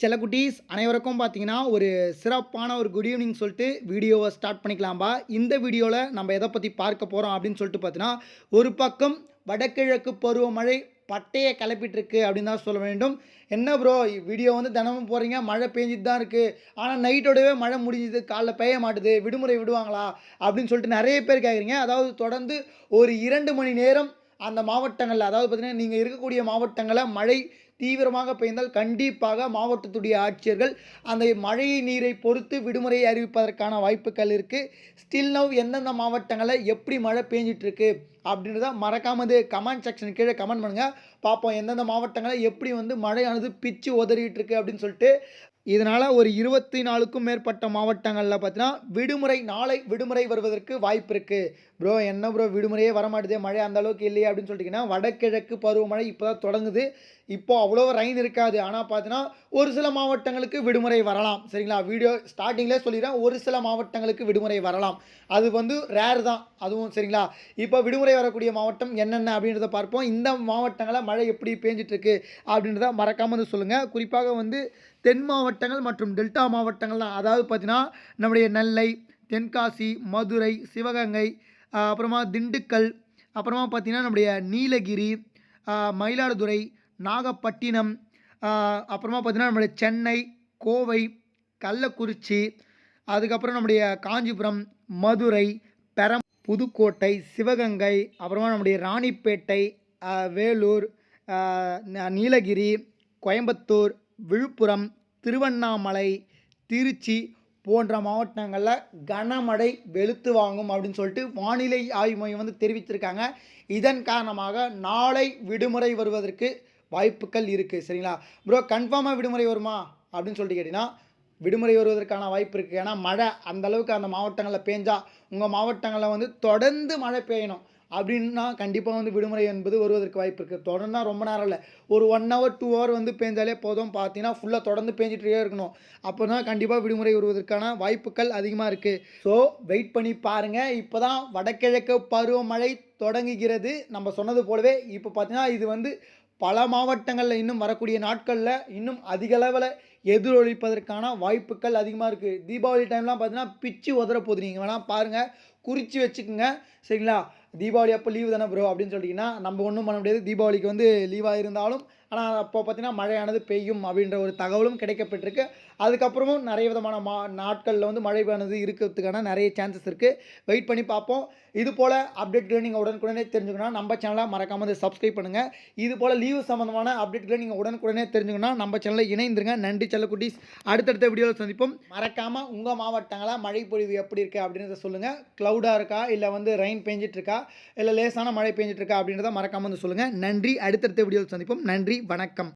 செல்லக்குட்டீஸ் அனைவருக்கும் பார்த்தீங்கன்னா ஒரு சிறப்பான ஒரு குட் ஈவினிங் சொல்லிட்டு வீடியோவை ஸ்டார்ட் பண்ணிக்கலாம்பா. இந்த வீடியோவில் நம்ம எதை பற்றி பார்க்க போகிறோம் அப்படின்னு சொல்லிட்டு பார்த்தீங்கன்னா ஒரு பக்கம் வடகிழக்கு பருவமழை பட்டையை கிளப்பிட்டுருக்கு அப்படின்னு தான் சொல்ல வேண்டும். என்ன ப்ரோ வீடியோ வந்து தினமும் போகிறீங்க மழை பெஞ்சிட்டு தான் இருக்குது ஆனால் நைட்டோடவே மழை முடிஞ்சுது காலைல பெய்ய மாட்டுது விடுமுறை விடுவாங்களா? அப்படின்னு சொல்லிட்டு நிறைய பேர் கேட்குறீங்க அதாவது தொடர்ந்து ஒரு இரண்டு மணி நேரம் அந்த மாவட்டங்களில் அதாவது பார்த்திங்கன்னா நீங்கள் இருக்கக்கூடிய மாவட்டங்களில் மழை தீவிரமாக பெய்ந்தால் கண்டிப்பாக மாவட்டத்துடைய ஆட்சியர்கள் அந்த மழை நீரை பொறுத்து விடுமுறையை அறிவிப்பதற்கான வாய்ப்புகள் இருக்குது ஸ்டில் நவ் எந்தெந்த மாவட்டங்களில் எப்படி மழை பெஞ்சிட்ருக்கு அப்படின்றத மறக்காமது கமெண்ட் செக்ஷன் கீழே கமெண்ட் பண்ணுங்கள் பார்ப்போம் எந்தெந்த மாவட்டங்களில் எப்படி வந்து மழையானது பிச்சு உதறிட்டு இருக்கு அப்படின்னு சொல்லிட்டு இதனால் ஒரு இருபத்தி நாலுக்கும் மேற்பட்ட மாவட்டங்களில் பார்த்தீங்கன்னா விடுமுறை நாளை விடுமுறை வருவதற்கு வாய்ப்பு இருக்குது ப்ரோ என்ன ப்ரோ விடுமுறையே வரமாட்டுதே மழை அந்த அளவுக்கு இல்லையே அப்படின்னு சொல்லிட்டிங்கன்னா வடகிழக்கு பருவமழை இப்போ தான் தொடங்குது. இப்போ அவ்வளோ ரைன் இருக்காது. ஆனால் பார்த்தீங்கன்னா ஒரு சில மாவட்டங்களுக்கு விடுமுறை வரலாம். சரிங்களா? வீடியோ ஸ்டார்டிங்லேயே சொல்லிடுறேன். ஒரு சில மாவட்டங்களுக்கு விடுமுறை வரலாம். அது வந்து ரேர் தான். அதுவும் சரிங்களா? இப்போ விடுமுறை வரக்கூடிய மாவட்டம் என்னென்ன அப்படின்றத பார்ப்போம். இந்த மாவட்டங்களில் மழை எப்படி பேஞ்சிட்ருக்கு அப்படின்றத மறக்காமல் வந்து சொல்லுங்கள் குறிப்பாக வந்து தென் மாவட்டங்கள் மற்றும் டெல்டா மாவட்டங்கள் தான். அதாவது பார்த்தீங்கன்னா நம்முடைய நெல்லை தென்காசி மதுரை சிவகங்கை அப்புறமா திண்டுக்கல் அப்புறமா பார்த்தீங்கன்னா நம்முடைய நீலகிரி மயிலாடுதுறை நாகப்பட்டினம் அப்புறமா பார்த்திங்கன்னா நம்முடைய சென்னை கோவை கள்ளக்குறிச்சி அதுக்கப்புறம் நம்முடைய காஞ்சிபுரம் மதுரை பெரம் புதுக்கோட்டை சிவகங்கை அப்புறமா நம்முடைய ராணிப்பேட்டை வேலூர் நீலகிரி கோயம்புத்தூர் விழுப்புரம் திருவண்ணாமலை திருச்சி போன்ற மாவட்டங்களில் கனமழை வெளுத்து வாங்கும் அப்படின்னு சொல்லிட்டு வானிலை ஆய்வு மையம் வந்து தெரிவித்திருக்காங்க. இதன் காரணமாக நாளை விடுமுறை வருவதற்கு வாய்ப்புகள் இருக்குது சரிங்களா? ப்ரோ கன்ஃபார்மாக விடுமுறை வருமா? அப்படின்னு சொல்லிட்டு கேட்டிங்கன்னா விடுமுறை வருவதற்கான வாய்ப்பு இருக்குது ஏன்னா மழை அந்தளவுக்கு அந்த மாவட்டங்களில் பேஞ்சால் உங்கள் மாவட்டங்களில் வந்து தொடர்ந்து மழை பெய்யணும். அப்படின்னா கண்டிப்பாக வந்து விடுமுறை என்பது வருவதற்கு வாய்ப்பு இருக்குது தொடர்ந்தால் ரொம்ப நேரம் இல்லை. ஒரு ஒன் ஹவர் டூ ஹவர் வந்து பேஞ்சாலே போதும். பார்த்தீங்கன்னா ஃபுல்லாக தொடர்ந்து பேஞ்சிட்டே இருக்கணும். அப்போ தான் கண்டிப்பாக விடுமுறை வருவதற்கான வாய்ப்புகள் அதிகமாக இருக்குது ஸோ வெயிட் பண்ணி பாருங்கள் இப்போ தான் வடகிழக்கு பருவமழை தொடங்குகிறது. நம்ம சொன்னது போலவே இப்போ பார்த்தீங்கன்னா இது வந்து பல மாவட்டங்களில் இன்னும் வரக்கூடிய நாட்களில் இன்னும் அதிக அளவில் எதிரொலிப்பதற்கான வாய்ப்புகள் அதிகமாக இருக்குது தீபாவளி டைம்லாம் பார்த்தீங்கன்னா பிச்சு உதற போகுது. நீங்கள் வேணால் பாருங்கள் குறித்து வச்சுக்கோங்க. சரிங்களா? தீபாவளி அப்போ லீவு தானே ப்ரோ அப்படின்னு சொல்லிட்டிங்கன்னா நம்ம ஒன்றும் பண்ண முடியாது. தீபாவளிக்கு வந்து லீவாக இருந்தாலும் ஆனால் அப்போ பார்த்தீங்கன்னா மழையானது பெய்யும் அப்படின்ற ஒரு தகவலும் கிடைக்கப்பட்டிருக்கு. அதுக்கப்புறமும் நிறைய விதமான மா நாட்களில் வந்து மழையானது இருக்கிறதுக்கான நிறைய சான்சஸ் இருக்குது வெயிட் பண்ணி பார்ப்போம். இது போல் அப்டேட்களை நீங்கள் உடனுக்குடனே தெரிஞ்சுக்கணும் நம்ம சேனலை மறக்காமல் வந்து சப்ஸ்கிரைப் பண்ணுங்கள் இது போல் லீவு சம்மந்தமான அப்டேட்களை நீங்கள் உடனுக்குடனே தெரிஞ்சுக்கணும் நம்ம சேனலில் இணைந்துருங்க. நன்றி செல்லக்குட்டீஸ். அடுத்தடுத்த வீடியோவில் சந்திப்போம். மறக்காமல் உங்கள் மாவட்டங்களில் மழை பொழிவு எப்படி இருக்குது அப்படின்றத சொல்லுங்கள் க்ளவுடாக இருக்கா? இல்லை வந்து ரெயின் பெஞ்சிட்டு இருக்கா? இல்லை லேசான மழை பெஞ்சிட்டு இருக்கா அப்படின்றத மறக்காமல் வந்து சொல்லுங்கள் நன்றி. அடுத்தடுத்த வீடியோவில் சந்திப்போம். நன்றி. நன்றி வணக்கம்.